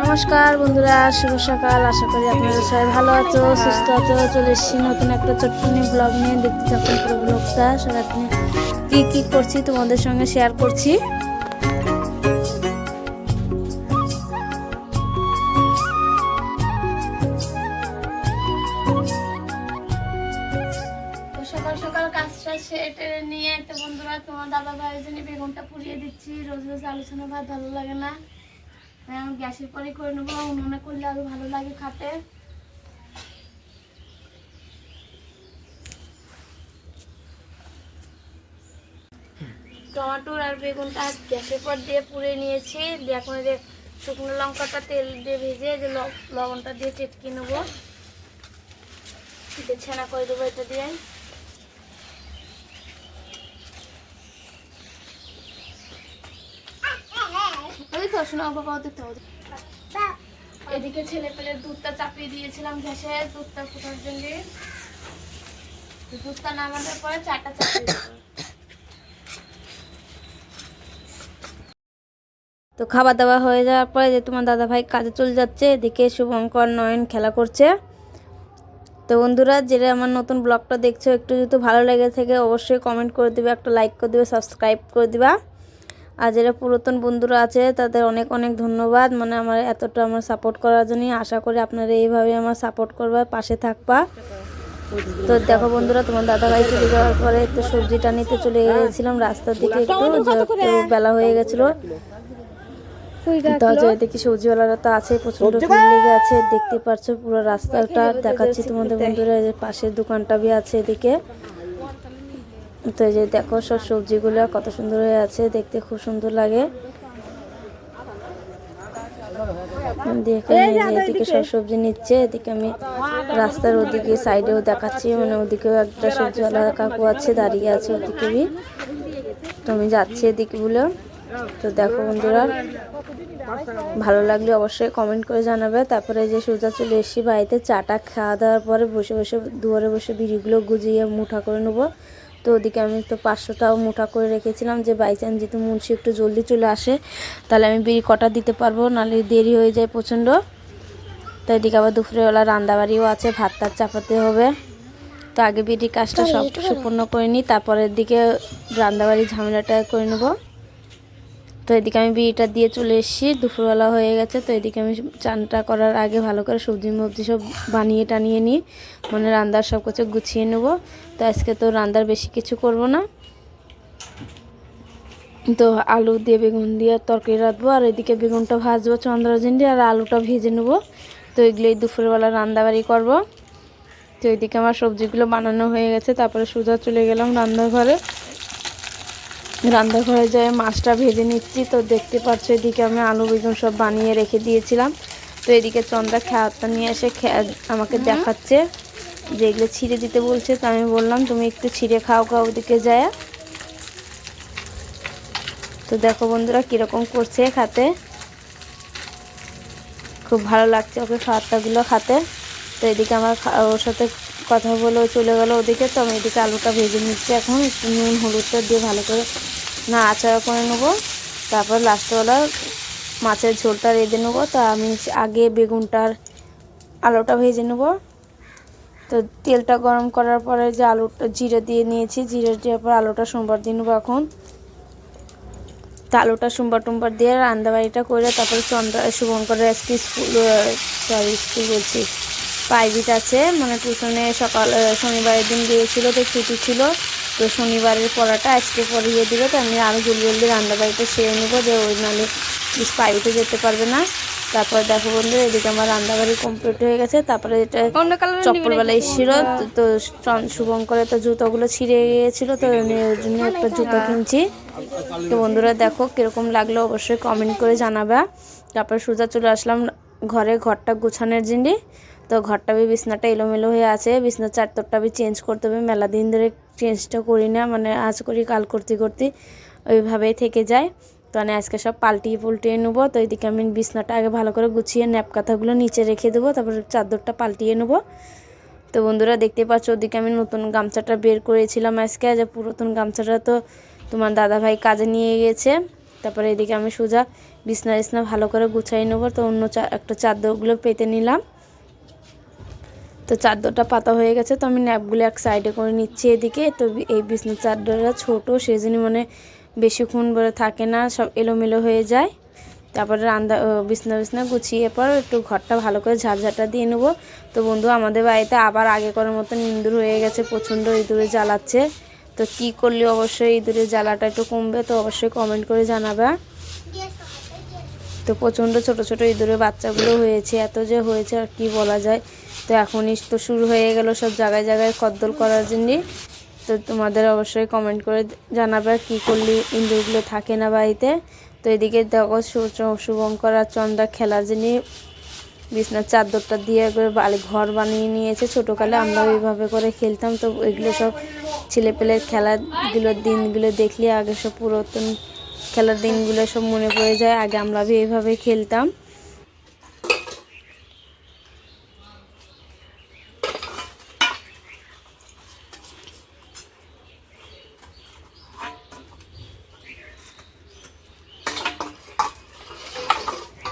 নমস্কার বন্ধুরা, শুভ সকাল। আশা করি আপনারা সবাই ভালো আছো, সুস্থ আছো। চলে এসেছি নতুন একটা ছোট্ট ব্লগ নিয়ে। দেখতে থাকুন পুরো ব্লগটা আপনি কি কি করছি তোমাদের সঙ্গে শেয়ার করছি। তোমার দাদা ভাইয়ের জন্য বেগুনটা পুড়িয়ে দিচ্ছি। রোজ রোজ আলোচনা ভাত ভালো লাগে না। গ্যাসের পরে করে নেব উনুনে করলে আরও ভালো লাগে খাতে। টমেটোর আর বেগুনটা গ্যাসের পর দিয়ে পুড়ে নিয়েছি। এখন যে শুকনো লঙ্কাটা তেল দিয়ে ভেজে যে লবণটা দিয়ে চেটকে নেব। ছানা করে দেবো এটা দিয়ে। শোনো বাবা এদিকে ছেলে পেলের দুধটা চাপিয়ে দিয়েছিলাম গ্যাসে দুধটা ফোটার জন্য। দুধটা নামানোর পরে চাটা চাপিয়ে তো খাবার দাবার হয়ে যাওয়ার পরে যে তোমার দাদা ভাই কাজে চলে যাচ্ছে এদিকে শুভঙ্কর নয়ন খেলা করছে। তো বন্ধুরা যেটা আমার নতুন ব্লগটা দেখছ একটু যদি ভালো লেগে থাকে অবশ্যই কমেন্ট করে দিবে একটা লাইক করে দিবে সাবস্ক্রাইব করে দিবা। আর যারা পুরাতন বন্ধুরা আছে তাদের অনেক অনেক ধন্যবাদ। মানে আমার এতটা আমার সাপোর্ট করার জন্যই আশা করি আপনারা এইভাবে আমার সাপোর্ট করবা পাশে থাকবা। তো দেখো বন্ধুরা তোমার দাদা ভাই চলে যাওয়ার পরে একটু সবজিটা নিতে চলে গিয়েছিলাম রাস্তার দিকে একটু বেলা হয়ে গেছিল। দেখি সবজিওয়ালারা তো আছে প্রচণ্ড ভিড় লেগে আছে দেখতে পাচ্ছ পুরো রাস্তাটা দেখাচ্ছি তোমাদের বন্ধুরা এই পাশের দোকানটা বি আছে এদিকে। তো এই যে দেখো সব সবজিগুলো কত সুন্দর হয়ে আছে দেখতে খুব সুন্দর লাগে। দেখে এদিকে সব সবজি নিচ্ছে এদিকে আমি রাস্তার ওদিকে সাইডেও দেখাচ্ছি মানে ওদিকেও একটা সবজিওয়ালা কাকু আছে দাঁড়িয়ে আছে ওদিকে তো আমি যাচ্ছি এদিকে বলে তো দেখো বন্ধুরা ভালো লাগলে অবশ্যই কমেন্ট করে জানাবে। তারপরে যে সোজা চলে এসেছি বাড়িতে চাটা খাওয়া দাওয়ার পরে বসে বসে দুয়ারে বসে বিড়িগুলো গুজিয়ে মুঠা করে নেব। তো ওদিকে আমি তো পাঁচশোটাও মোটা করে রেখেছিলাম যে বাই চান্স যেহেতু মুন্সি একটু জলদি চলে আসে তাহলে আমি বিড়ি কটা দিতে পারব? নাহলে দেরি হয়ে যায় প্রচণ্ড। তো এদিকে আবার দুপুরেবেলা রান্নাবাড়িও আছে ভাত টাত চাপাতে হবে। তো আগে বিড়ির কাজটা সব সম্পূর্ণ করে নিই তারপরের দিকে রান্দাবাড়ি ঝামেলাটা করে নেব। তো এদিকে আমি বিড়িটা দিয়ে চলে এসেছি, দুপুরবেলা হয়ে গেছে, তো এদিকে আমি চানটা করার আগে ভালো করে সবজি মবজি সব বানিয়ে টানিয়ে নিই মানে রান্নার সব কিছু গুছিয়ে নেব। তো আজকে তো রান্নার বেশি কিছু করব না। তো আলু দিয়ে বেগুন দিয়ে তরকারি রাঁধবো, আর এদিকে বেগুনটা ভাজবো চন্দ্রজিন দিয়ে আর আলুটা ভেজে নেব। তো এগুলোই দুপুরবেলা রান্নাবাড়ি করব। তো এদিকে আমার সবজিগুলো বানানো হয়ে গেছে, তারপরে সোজা চলে গেলাম রান্নাঘরে। রান্নাঘরে যেয়ে মাছটা ভেজে নিচ্ছি তো দেখতে পাচ্ছ এদিকে আমি আলু বেগুন সব বানিয়ে রেখে দিয়েছিলাম। তো এদিকে চন্দ্রা খেয়ারটা নিয়ে এসে খে- আমাকে দেখাচ্ছে। যে এগুলো ছিঁড়ে দিতে বলছে তো আমি বললাম তুমি একটু ছিঁড়ে খাও খাও ওদিকে যায়। তো দেখো বন্ধুরা কীরকম করছে খাতে। খুব ভালো লাগছে ওকে খাবারটাগুলো খাতে। তো এদিকে আমার ওর সাথে কথা বলে চলে গেল ওদিকে। তো আমি এদিকে আলুটা ভেজে নিচ্ছি এখন একটু নুন হলুদটা দিয়ে ভালো করে না, আচার করে নেব। তারপর লাস্টবেলা মাছের ঝোলটা রেঁধে নেব। তো আমি আগে বেগুনটার আলুটা ভেজে নেব। তো তেলটা গরম করার পরে যে আলুটা, জিরে দিয়ে নিয়েছি, জিরে দেওয়ার পর আলুটা সোমবার দিয়ে নেব এখন। তা আলুটা সোমবার টোমবার দিয়ে রান্নাবাড়িটা করে তারপরে চন্দ্র শুভঙ্করের আজকে স্কুল সরি স্কুল বলছি। প্রাইভেট আছে মানে টিউশনে সকাল শনিবারের দিন গিয়েছিল, তো ছুটি ছিল। তো শনিবারের পড়াটা আজকে পড়িয়ে দিবে তো আমি আরও জলদি জলদি রান্নাবাড়িটা সেরে নেব যে ওই নাহলে প্রাইভেটে যেতে পারবে না। তারপর দেখো বন্ধু এদিকে আমার রান্নাবাড়ি কমপ্লিট হয়ে গেছে। তারপরে এটা চপ্পলবেলা এসেছিল তো- শুভঙ্করের তো জুতোগুলো ছিঁড়ে গিয়েছিল তো আমি ওর জন্য একটা জুতো কিনছি। তো বন্ধুরা দেখো কীরকম লাগল অবশ্যই কমেন্ট করে জানাবা। তারপর সোজা চলে আসলাম ঘরে ঘরটা গোছানোর জন্য। তো ঘরটা বি বিছনাটা এলোমেলো হয়ে আছে। বিছনার চারতরটা বি চেঞ্জ করতে হবে। মেলা দিন ধরে চেঞ্জটা করি না মানে আজ করি, কাল করতে করতে। ওইভাবেই থেকে যায়। তো আমি আজকে সব পাল্টিয়ে পুল্টিয়ে নেব। তো এইদিকে আমি বিছনাটা আগে ভালো করে গুছিয়ে ন্যাপ কাঁথাগুলো নিচে রেখে দেবো, তারপর চাদরটা পাল্টিয়ে নেব। তো বন্ধুরা দেখতে পাচ্ছ, ওদিকে আমি নতুন গামছাটা বের করেছিলাম আজকে। যে পুরাতন গামছাটা তো তোমার দাদা ভাই কাজে নিয়ে গেছে। তারপরে এদিকে আমি সোজা বিছনা বিছনা ভালো করে গুছাই নেব। তো অন্য একটা চাদরগুলো পেতে নিলাম। তো চাদরটা পাতা হয়ে গেছে, তো আমি ন্যাপগুলো এক সাইডে করে নিচ্ছি এদিকে। তো এই বিছনার চাদরটা ছোটো সেই জন্য মানে বেশিক্ষণ বলে থাকে না, সব এলোমেলো হয়ে যায়। তারপরে রান্না বিছনা বিছনা গুছিয়ে পর একটু ঘরটা ভালো করে ঝাড়ঝাড়টা দিয়ে নেব। তো বন্ধু, আমাদের বাড়িতে আবার আগে করার মতন ইঁদুর হয়ে গেছে, প্রচণ্ড ইঁদুরে জ্বালাচ্ছে। তো কি করলে অবশ্যই ইঁদুরের জ্বালাটা একটু কমবে, তো অবশ্যই কমেন্ট করে জানাবে। তো প্রচণ্ড ছোট ছোট ইঁদুরের বাচ্চাগুলো হয়েছে, এত যে হয়েছে আর কি বলা যায়। তো এখনই তো শুরু হয়ে গেল সব জায়গায় জায়গায় কদ্দল করার জন্য। তো তোমাদের অবশ্যই কমেন্ট করে জানাবে কি করলে ইঁদুরগুলো থাকে না বাড়িতে। তো এদিকে দেখো শুভঙ্কর আর চন্দ্রা খেলার জন্য বিছনার চাদরটা দিয়ে একবার বালি ঘর বানিয়ে নিয়েছে। ছোটোকালে আমরা ওইভাবে করে খেলতাম। তো এগুলো সব ছেলেপেলের খেলাগুলোর দিনগুলো দেখলে আগে সব পুরাতন খেলার দিনগুলো সব মনে পড়ে যায়। আগে আমরা এইভাবে খেলতাম।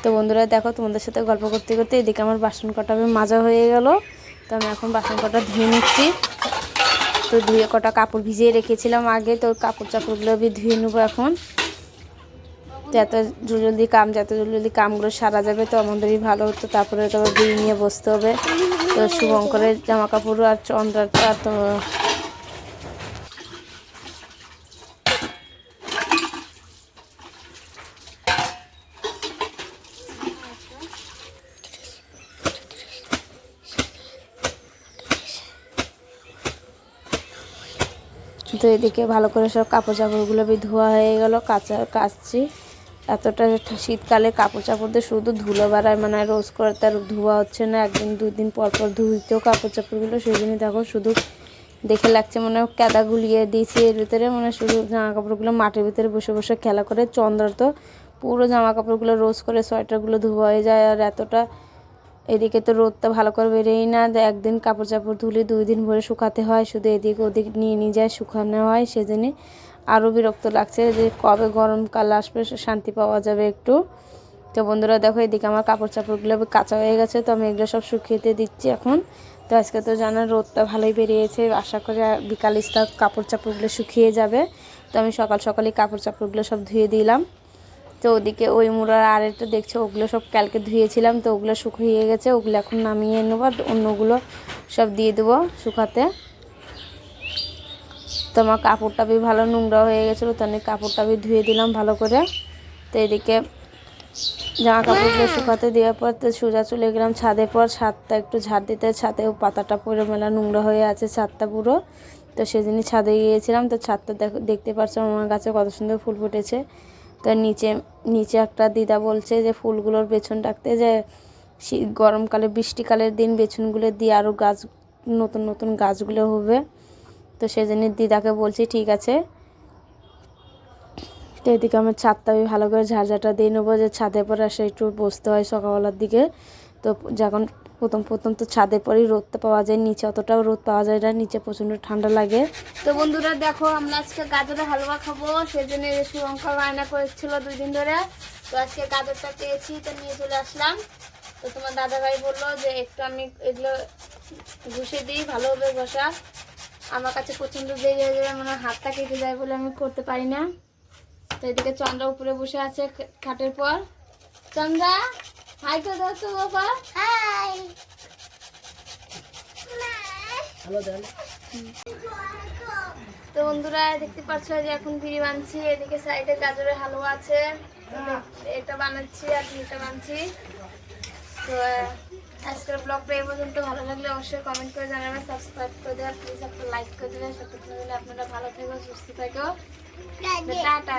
তো বন্ধুরা দেখো, তোমাদের সাথে গল্প করতে করতে এদিকে আমার বাসন কটা মাজা হয়ে গেল। তো আমি এখন বাসন কটা ধুয়ে নিচ্ছি। তো ধুয়ে কটা কাপড় ভিজিয়ে রেখেছিলাম আগে, তো কাপড় চাপড়গুলো আমি ধুয়ে নেব এখন। তো এত জলদি কাম, যত জলদি কামগুলো সারা যাবে তো আমাদেরই ভালো হতো। তারপরে তো বিয়ে নিয়ে বসতে হবে। তো শুভঙ্করের জামা কাপড় আর চন্দ্রাটা তো তো এদিকে ভালো করে সব কাপড় চাপড়গুলো ধোয়া হয়ে গেল, কাচা কাচছি। এতটা শীতকালে কাপড় চাপড় দিয়ে শুধু ধুলো বাড়ায় মানে রোজ করে তার ধোয়া হচ্ছে না। একদিন দুই দিন পর পর ধুইতেও কাপড় চাপড়গুলো সেই জন্যই দেখো শুধু দেখে লাগছে মনে হয় কাদা গুলিয়ে দিয়েছি এর ভিতরে মানে শুধু জামা কাপড়গুলো মাটির ভিতরে বসে বসে খেলা করে। চন্দ্র তো পুরো জামা কাপড়গুলো রোজ করে সোয়েটারগুলো ধোয়া হয়ে যায় আর এতটা এদিকে তো রোদটা ভালো করে বেরোই না। একদিন কাপড় চাপড় ধুলে দুই দিন ভরে শুকাতে হয়। শুধু এদিক ওদিক নিয়ে নিয়ে যায়, শুকানো হয় সেজন্য। আরও বিরক্ত লাগছে যে কবে গরমকাল আসবে, শান্তি পাওয়া যাবে একটু। তো বন্ধুরা দেখো, এদিকে আমার কাপড় চাপড়গুলো কাঁচা হয়ে গেছে, তো আমি এগুলো সব শুকিয়েতে দিচ্ছি এখন। তো আজকে তো জানার রোদটা ভালোই বেরিয়েছে। আশা করি বিকাল ইস্তা কাপড় চাপড়গুলো শুকিয়ে যাবে। তো আমি সকাল সকালে কাপড় চাপড়গুলো সব ধুয়ে দিলাম। তো ওদিকে ওই মুড়ার আরেকটা দেখছ, ওগুলো সব কালকে ধুয়েছিলাম তো ওগুলো শুকিয়ে গেছে, ওগুলো এখন নামিয়ে নেব আর অন্যগুলো সব দিয়ে দেবো শুকাতে। তো আমার কাপড়টা বি ভালো নোংরা হয়ে গেছিল, তো আমি কাপড়টা বি ধুয়ে দিলাম ভালো করে। তো এদিকে জামা কাপড়গুলো শুকাতে দেওয়ার পর তো সোজা চলে গেলাম ছাদে, পর ছাদটা একটু ঝাড় দিতে ছাদেও পাতাটা পরে মেলা নোংরা হয়ে আছে ছাদটা পুরো। তো সেদিনই ছাদে গিয়েছিলাম, তো ছাদটা দেখ, দেখতে পাচ্ছ আমার গাছে কত সুন্দর ফুল ফুটেছে। তো নিচে নিচে একটা দিদা বলছে যে ফুলগুলোর পেছন রাখতে যে শীত গরমকালে, বৃষ্টিকালের দিন বেছনগুলো দিয়ে আরও গাছ, নতুন নতুন গাছগুলো হবে। তো সেজন্য দিদাকে বলছি, ঠিক আছে। তো এদিকে আমার ছাদটা আমি ভালো করে ঝাড়ঝাটা দিয়ে নেব, যে ছাদে পরে আসে একটু বসতে হয় সকালবেলার দিকে। তো যখন প্রথম প্রথম তো ছাদে পরেই রোদটা পাওয়া যায়, নিচে অতটাও রোদ পাওয়া যায় না, নিচে প্রচণ্ড ঠান্ডা লাগে। তো বন্ধুরা দেখো, আমরা আজকে গাজরের হালুয়া খাব। সেজন্য শুভঙ্কর বায়না করেছিল দুই দিন ধরে। তো আজকে গাজরটা পেয়েছি, তো নিয়ে চলে আসলাম। তো তোমার দাদাভাই বলল যে একটু আমি এগুলো ঘষে দিই, ভালোভাবে ঘষা আমার কাছে প্রচণ্ড দেরি হয়ে যাবে মানে হাতটা কেটে যায় বলে আমি করতে পারি না। তো এদিকে চন্দ্রা উপরে বসে আছে খাটের পর। চন্দ্রা! হাই তো দাও তো বাবা হাই তো বন্ধুরা দেখতে পাচ্ছ যে এখন বিড়ি বানছি এদিকে সাইডে গাজরের হালুয়া আছে। এটা বানাচ্ছি আর এটা বানছি। তো আজকের ব্লগটা এই পর্যন্ত। ভালো লাগলে অবশ্যই কমেন্ট করে জানাবেন সাবস্ক্রাইব করে দেবেন প্লিজ একটা লাইক করে দেবেন সত্যি আপনারা ভালো থেকো সুস্থ থেকো। টাটা।